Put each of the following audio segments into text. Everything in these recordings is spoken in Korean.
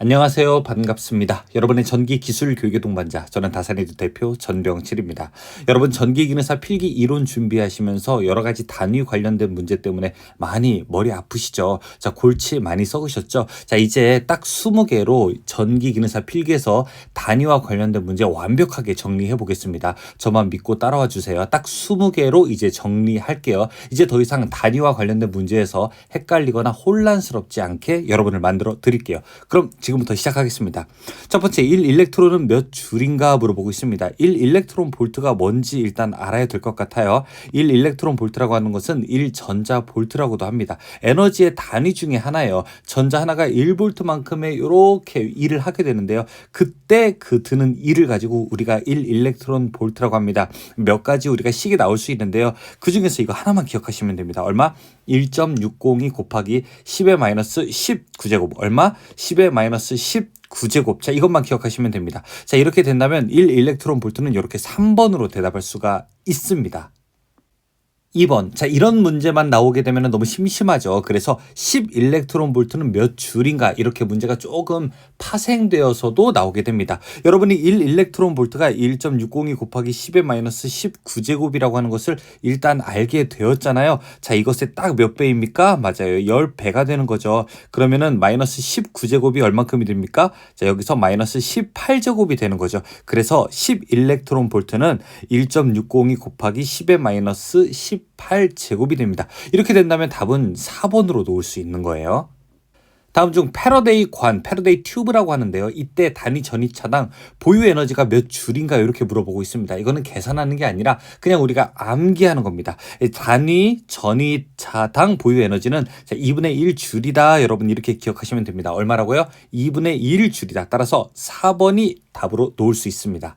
안녕하세요. 반갑습니다. 여러분의 전기 기술 교육의 동반자, 저는 다산에드 대표 전병칠입니다. 여러분 전기 기능사 필기 이론 준비하시면서 여러 가지 단위 관련된 문제 때문에 많이 머리 아프시죠? 자, 골치 많이 썩으셨죠? 자, 이제 딱 20개로 전기 기능사 필기에서 단위와 관련된 문제 완벽하게 정리해 보겠습니다. 저만 믿고 따라와 주세요. 딱 20개로 이제 정리할게요. 이제 더 이상 단위와 관련된 문제에서 헷갈리거나 혼란스럽지 않게 여러분을 만들어 드릴게요. 그럼 지금부터 시작하겠습니다. 첫 번째, 1 일렉트론은 몇 줄인가 물어보고 있습니다. 1 일렉트론 볼트가 뭔지 일단 알아야 될 것 같아요. 1 일렉트론 볼트라고 하는 것은 1 전자 볼트라고도 합니다. 에너지의 단위 중에 하나예요. 전자 하나가 1 볼트만큼의 이렇게 일을 하게 되는데요. 그때 그 드는 일을 가지고 우리가 1 일렉트론 볼트라고 합니다. 몇 가지 우리가 식이 나올 수 있는데요. 그 중에서 이거 하나만 기억하시면 됩니다. 얼마? 1.602 곱하기 10의 마이너스 19제곱 얼마? 10의 마이너스 19제곱 자 이것만 기억하시면 됩니다. 자 이렇게 된다면 1 일렉트론 볼트는 이렇게 3번으로 대답할 수가 있습니다. 2번. 자, 이런 문제만 나오게 되면 너무 심심하죠. 그래서 10 일렉트론 볼트는 몇 줄인가 이렇게 문제가 조금 파생되어서도 나오게 됩니다. 여러분이 1 일렉트론 볼트가 1.602 곱하기 10의 마이너스 19제곱이라고 하는 것을 일단 알게 되었잖아요. 자, 이것의 딱 몇 배입니까? 맞아요. 10배가 되는 거죠. 그러면은 마이너스 19제곱이 얼만큼이 됩니까? 자, 여기서 마이너스 18제곱이 되는 거죠. 그래서 10 일렉트론 볼트는 1.602 곱하기 10의 마이너스 10 18제곱이 됩니다. 이렇게 된다면 답은 4번으로 놓을 수 있는 거예요. 다음 중 패러데이 관, 패러데이 튜브라고 하는데요. 이때 단위 전이차당 보유 에너지가 몇 줄인가 이렇게 물어보고 있습니다. 이거는 계산하는 게 아니라 그냥 우리가 암기하는 겁니다. 단위 전이차당 보유 에너지는 2분의 1 줄이다. 여러분 이렇게 기억하시면 됩니다. 얼마라고요? 2분의 1 줄이다. 따라서 4번이 답으로 놓을 수 있습니다.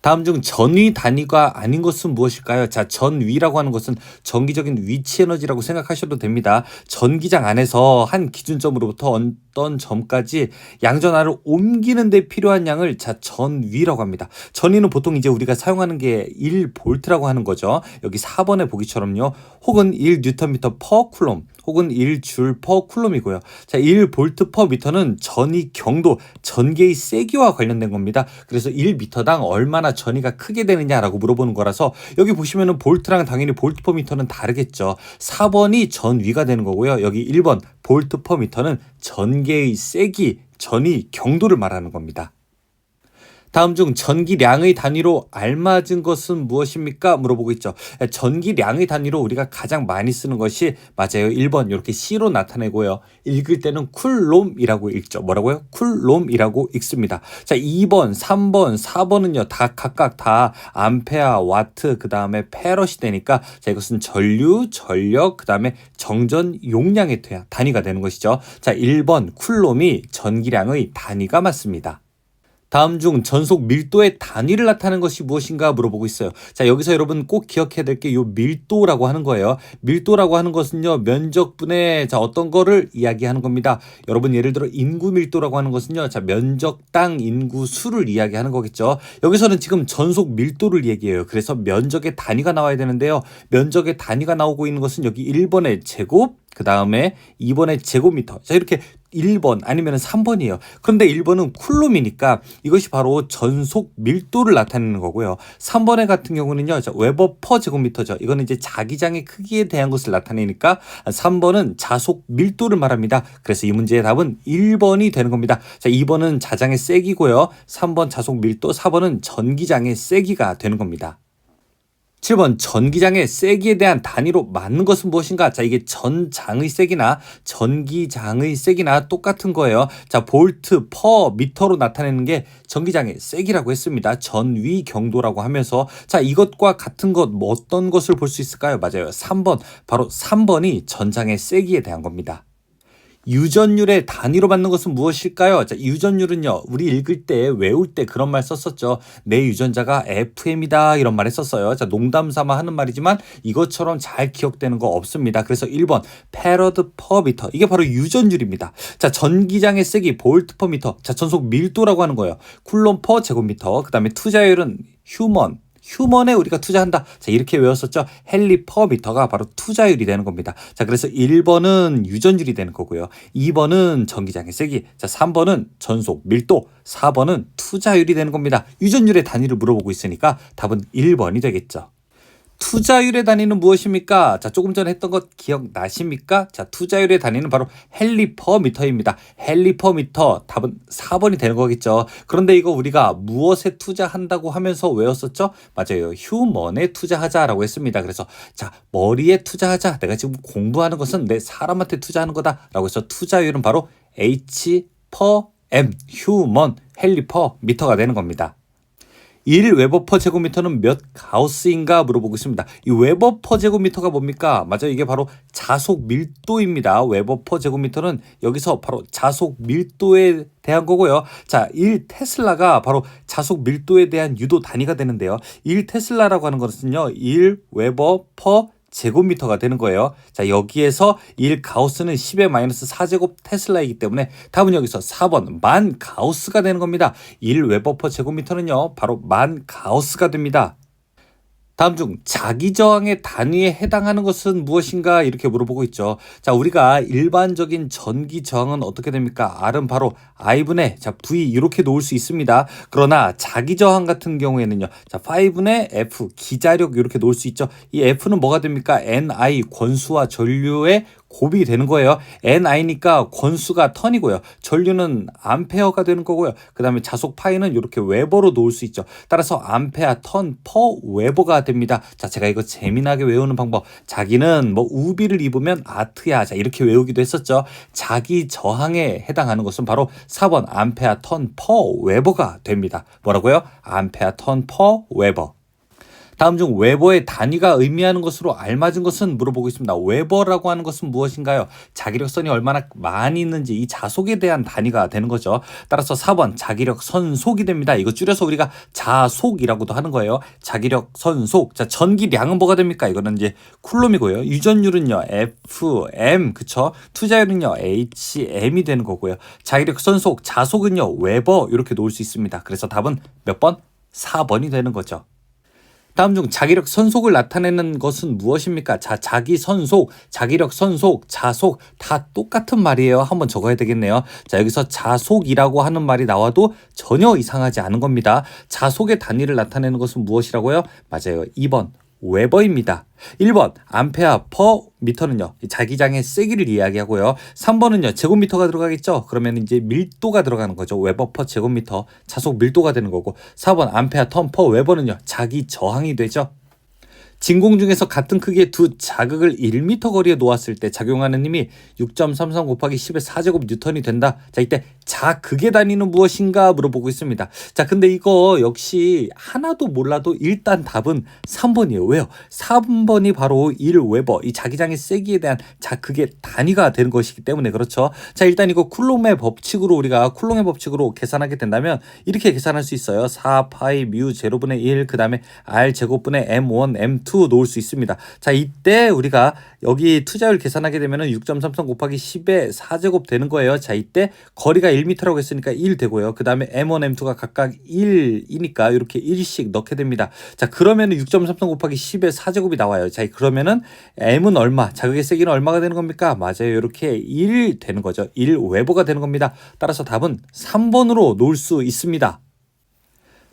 다음 중 전위 단위가 아닌 것은 무엇일까요? 자, 전위라고 하는 것은 전기적인 위치 에너지라고 생각하셔도 됩니다. 전기장 안에서 한 기준점으로부터 어떤 점까지 양전하를 옮기는 데 필요한 양을 자, 전위라고 합니다. 전위는 보통 이제 우리가 사용하는 게 1볼트라고 하는 거죠. 여기 4번의 보기처럼요. 혹은 1뉴턴미터 퍼 쿨롬 혹은 1줄 퍼 쿨롬이고요. 자, 1볼트 퍼 미터는 전위 경도, 전개의 세기와 관련된 겁니다. 그래서 1미터당 얼마나 전위가 크게 되느냐라고 물어보는 거라서 여기 보시면은 볼트랑 당연히 볼트 퍼 미터는 다르겠죠. 4번이 전위가 되는 거고요. 여기 1번 볼트 퍼 미터는 전개의 세기, 전위 경도를 말하는 겁니다. 다음 중 전기량의 단위로 알맞은 것은 무엇입니까? 물어보고 있죠. 전기량의 단위로 우리가 가장 많이 쓰는 것이 맞아요. 1번 이렇게 C로 나타내고요. 읽을 때는 쿨롬이라고 읽죠. 뭐라고요? 쿨롬이라고 읽습니다. 자, 2번, 3번, 4번은요. 다 각각 다 암페아, 와트, 그 다음에 페럿이 되니까 자, 이것은 전류, 전력, 그 다음에 정전 용량의 단위가 되는 것이죠. 자, 1번 쿨롬이 전기량의 단위가 맞습니다. 다음 중 전속 밀도의 단위를 나타내는 것이 무엇인가 물어보고 있어요. 자, 여기서 여러분 꼭 기억해야 될 게 요 밀도라고 하는 거예요. 밀도라고 하는 것은요, 면적분의 자, 어떤 거를 이야기하는 겁니다. 여러분 예를 들어 인구 밀도라고 하는 것은요, 자, 면적당 인구 수를 이야기하는 거겠죠. 여기서는 지금 전속 밀도를 얘기해요. 그래서 면적의 단위가 나와야 되는데요. 면적의 단위가 나오고 있는 것은 여기 1번의 제곱, 그 다음에 2번의 제곱미터. 자, 이렇게 1번 아니면 3번이에요. 그런데 1번은 쿨롬이니까 이것이 바로 전속 밀도를 나타내는 거고요. 3번의 같은 경우는요. 자, 웨버 퍼 제곱미터죠. 이거는 이제 자기장의 크기에 대한 것을 나타내니까 3번은 자속 밀도를 말합니다. 그래서 이 문제의 답은 1번이 되는 겁니다. 자, 2번은 자장의 세기고요. 3번 자속 밀도, 4번은 전기장의 세기가 되는 겁니다. 7번 전기장의 세기에 대한 단위로 맞는 것은 무엇인가? 자, 이게 전장의 세기나 전기장의 세기나 똑같은 거예요. 자, 볼트 퍼 미터로 나타내는 게 전기장의 세기라고 했습니다. 전위 경도라고 하면서 자, 이것과 같은 것 뭐 어떤 것을 볼 수 있을까요? 맞아요. 3번. 바로 3번이 전장의 세기에 대한 겁니다. 유전율의 단위로 받는 것은 무엇일까요? 자, 유전율은요, 우리 읽을 때, 외울 때 그런 말 썼었죠. 내 유전자가 FM이다. 이런 말 했었어요. 자, 농담 삼아 하는 말이지만 이것처럼 잘 기억되는 거 없습니다. 그래서 1번, 패러드 퍼 미터. 이게 바로 유전율입니다. 자, 전기장의 세기, 볼트 퍼 미터. 자, 전속 밀도라고 하는 거예요. 쿨롬 퍼 제곱미터. 그 다음에 투자율은 휴먼, 휴먼에 우리가 투자한다. 자, 이렇게 외웠었죠. 헨리 퍼 미터가 바로 투자율이 되는 겁니다. 자, 그래서 1번은 유전율이 되는 거고요. 2번은 전기장의 세기. 자, 3번은 전속 밀도. 4번은 투자율이 되는 겁니다. 유전율의 단위를 물어보고 있으니까 답은 1번이 되겠죠. 투자율의 단위는 무엇입니까? 자, 조금 전에 했던 것 기억나십니까? 자, 투자율의 단위는 바로 헬리퍼 미터입니다. 헬리퍼 미터 답은 4번이 되는 거겠죠. 그런데 이거 우리가 무엇에 투자한다고 하면서 외웠었죠? 맞아요. 휴먼에 투자하자라고 했습니다. 그래서 자, 머리에 투자하자. 내가 지금 공부하는 것은 내 사람한테 투자하는 거다라고 해서 투자율은 바로 H 퍼 M 휴먼 헬리퍼 미터가 되는 겁니다. 1 웨버 퍼 제곱미터는 몇 가우스인가 물어보고 있습니다. 이 웨버 퍼 제곱미터가 뭡니까? 맞아요. 이게 바로 자속 밀도입니다. 웨버 퍼 제곱미터는 여기서 바로 자속 밀도에 대한 거고요. 자, 1 테슬라가 바로 자속 밀도에 대한 유도 단위가 되는데요. 1 테슬라라고 하는 것은요. 1 웨버 퍼 제곱미터가 되는 거예요. 자, 여기에서 1 가우스는 10의 마이너스 4제곱 테슬라이기 때문에 답은 여기서 4번 만 가우스가 되는 겁니다. 1 웨버 퍼 제곱미터는요. 바로 만 가우스가 됩니다. 다음 중 자기 저항의 단위에 해당하는 것은 무엇인가 이렇게 물어보고 있죠. 자, 우리가 일반적인 전기 저항은 어떻게 됩니까? R은 바로 I분의 자, V 이렇게 놓을 수 있습니다. 그러나 자기 저항 같은 경우에는요. 자, 5분의 F 기자력 이렇게 놓을 수 있죠. 이 F는 뭐가 됩니까? NI 권수와 전류의 곱이 되는 거예요. NI니까 권수가 턴이고요. 전류는 암페어가 되는 거고요. 그 다음에 자속 파이는 이렇게 웨버로 놓을 수 있죠. 따라서 암페어 턴 퍼 웨버가 됩니다. 자, 제가 이거 재미나게 외우는 방법. 자기는 뭐 우비를 입으면 아트야. 자, 이렇게 외우기도 했었죠. 자기 저항에 해당하는 것은 바로 4번 암페어 턴 퍼 웨버가 됩니다. 뭐라고요? 암페어 턴 퍼 웨버. 다음 중 웨버의 단위가 의미하는 것으로 알맞은 것은 물어보고 있습니다. 웨버라고 하는 것은 무엇인가요? 자기력선이 얼마나 많이 있는지 이 자속에 대한 단위가 되는 거죠. 따라서 4번 자기력 선속이 됩니다. 이거 줄여서 우리가 자속이라고도 하는 거예요. 자기력 선속. 자, 전기량은 뭐가 됩니까? 이거는 이제 쿨롬이고요. 유전율은요. FM 그쵸? 투자율은요. HM이 되는 거고요. 자기력 선속, 자속은요. 웨버 이렇게 놓을 수 있습니다. 그래서 답은 몇 번? 4번이 되는 거죠. 다음 중 자기력 선속을 나타내는 것은 무엇입니까? 자, 자기 선속, 자기력 선속, 자속 다 똑같은 말이에요. 한번 적어야 되겠네요. 자, 여기서 자속이라고 하는 말이 나와도 전혀 이상하지 않은 겁니다. 자속의 단위를 나타내는 것은 무엇이라고요? 맞아요. 2번 웨버입니다. 1번 암페어 퍼 미터는요. 자기장의 세기를 이야기하고요. 3번은요. 제곱미터가 들어가겠죠. 그러면 이제 밀도가 들어가는 거죠. 웨버 퍼 제곱미터 자속 밀도가 되는 거고 4번 암페어 턴 퍼 웨버는요. 자기 저항이 되죠. 진공 중에서 같은 크기의 두 자극을 1m 거리에 놓았을 때 작용하는 힘이 6.33 곱하기 10의 4제곱 뉴턴이 된다. 자, 이때 자극의 단위는 무엇인가 물어보고 있습니다. 자, 근데 이거 역시 하나도 몰라도 일단 답은 3번이에요. 왜요? 3번이 바로 1웨버, 이 자기장의 세기에 대한 자극의 단위가 되는 것이기 때문에 그렇죠. 자, 일단 이거 쿨롬의 법칙으로 우리가 쿨롬의 법칙으로 계산하게 된다면 이렇게 계산할 수 있어요. 4 파이 뮤 제로분의 1, 그 다음에 r 제곱분의 m1, m2 2 놓을 수 있습니다. 자, 이때 우리가 여기 투자율 계산하게 되면은 6.33 곱하기 10의 4제곱 되는 거예요. 자, 이때 거리가 1m라고 했으니까 1 되고요. 그 다음에 M1, M2가 각각 1이니까 이렇게 1씩 넣게 됩니다. 자, 그러면은 6.33 곱하기 10의 4제곱이 나와요. 자, 그러면은 M은 얼마? 자극의 세기는 얼마가 되는 겁니까? 맞아요. 이렇게 1 되는 거죠. 1 웨버가 되는 겁니다. 따라서 답은 3번으로 놓을 수 있습니다.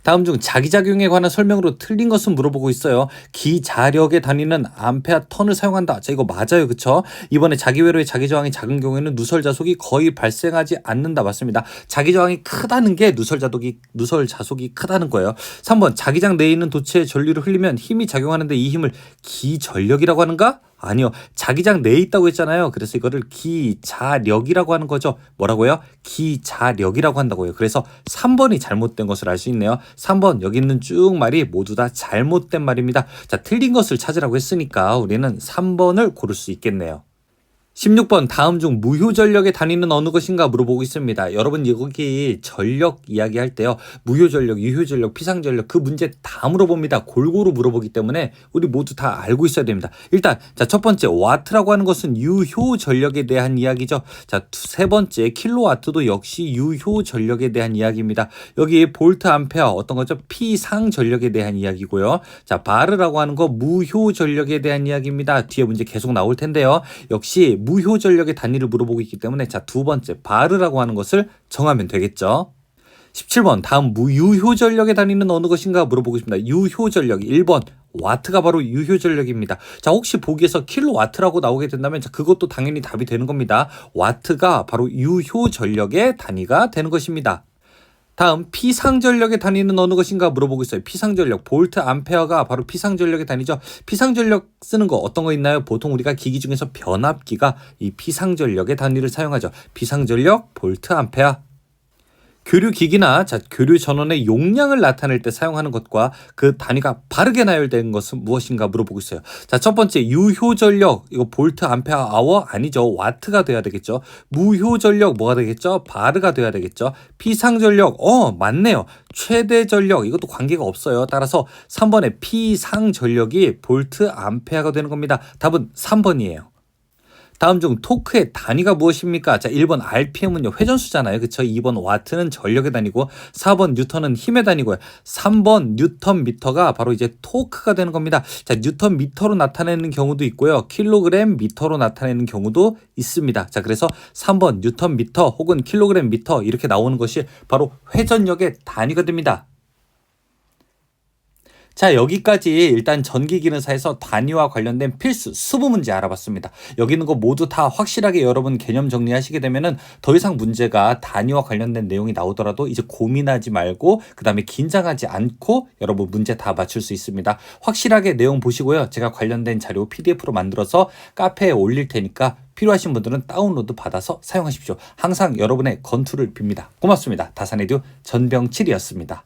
다음 중 자기작용에 관한 설명으로 틀린 것은 물어보고 있어요. 기자력의 단위는 암페어 턴을 사용한다. 자, 이거 맞아요. 그쵸? 이번에 자기외로의 자기저항이 작은 경우에는 누설자속이 거의 발생하지 않는다. 맞습니다. 자기저항이 크다는 게 누설자독이, 누설자속이 크다는 거예요. 3번 자기장 내에 있는 도체에 전류를 흘리면 힘이 작용하는데 이 힘을 기전력이라고 하는가? 아니요. 자기장 내에 있다고 했잖아요. 그래서 이거를 기자력이라고 하는 거죠. 뭐라고요? 기자력이라고 한다고요. 그래서 3번이 잘못된 것을 알 수 있네요. 3번 여기 있는 쭉 말이 모두 다 잘못된 말입니다. 자, 틀린 것을 찾으라고 했으니까 우리는 3번을 고를 수 있겠네요. 16번 다음 중 무효 전력의 단위는 어느 것인가 물어보고 있습니다. 여러분 여기 전력 이야기할 때요. 무효 전력, 유효 전력, 피상 전력 그 문제 다 물어봅니다. 골고루 물어보기 때문에 우리 모두 다 알고 있어야 됩니다. 일단 자 첫 번째 와트라고 하는 것은 유효 전력에 대한 이야기죠. 자 세 번째 킬로와트도 역시 유효 전력에 대한 이야기입니다. 여기 볼트 암페어 어떤 거죠? 피상 전력에 대한 이야기고요. 자 바르라고 하는 거 무효 전력에 대한 이야기입니다. 뒤에 문제 계속 나올 텐데요. 역시 무효 전력의 단위를 물어보고 있기 때문에 자 두 번째 바르라고 하는 것을 정하면 되겠죠. 17번 다음 무유효 전력의 단위는 어느 것인가 물어보고 있습니다. 유효 전력 1번 와트가 바로 유효 전력입니다. 자 혹시 보기에서 킬로와트라고 나오게 된다면 자 그것도 당연히 답이 되는 겁니다. 와트가 바로 유효 전력의 단위가 되는 것입니다. 다음 피상전력의 단위는 어느 것인가 물어보고 있어요. 피상전력 볼트 암페어가 바로 피상전력의 단위죠. 피상전력 쓰는 거 어떤 거 있나요? 보통 우리가 기기 중에서 변압기가 이 피상전력의 단위를 사용하죠. 피상전력 볼트 암페어 교류 기기나 자, 교류 전원의 용량을 나타낼 때 사용하는 것과 그 단위가 바르게 나열된 것은 무엇인가 물어보고 있어요. 자, 첫 번째 유효 전력 이거 볼트 암페어 아워 아니죠. 와트가 돼야 되겠죠. 무효 전력 뭐가 되겠죠? 바르가 돼야 되겠죠. 피상 전력 어, 맞네요. 최대 전력 이것도 관계가 없어요. 따라서 3번의 피상 전력이 볼트 암페어가 되는 겁니다. 답은 3번이에요. 다음 중 토크의 단위가 무엇입니까? 자, 1번 RPM은요, 회전수잖아요. 그쵸? 2번 와트는 전력의 단위고, 4번 뉴턴은 힘의 단위고요. 3번 뉴턴 미터가 바로 이제 토크가 되는 겁니다. 자, 뉴턴 미터로 나타내는 경우도 있고요. 킬로그램 미터로 나타내는 경우도 있습니다. 자, 그래서 3번 뉴턴 미터 혹은 킬로그램 미터 이렇게 나오는 것이 바로 회전력의 단위가 됩니다. 자, 여기까지 일단 전기 기능사에서 단위와 관련된 필수 수부 문제 알아봤습니다. 여기 있는 거 모두 다 확실하게 여러분 개념 정리하시게 되면은 더 이상 문제가 단위와 관련된 내용이 나오더라도 이제 고민하지 말고 그다음에 긴장하지 않고 여러분 문제 다 맞출 수 있습니다. 확실하게 내용 보시고요. 제가 관련된 자료 PDF로 만들어서 카페에 올릴 테니까 필요하신 분들은 다운로드 받아서 사용하십시오. 항상 여러분의 건투를 빕니다. 고맙습니다. 다산에듀 전병칠이었습니다.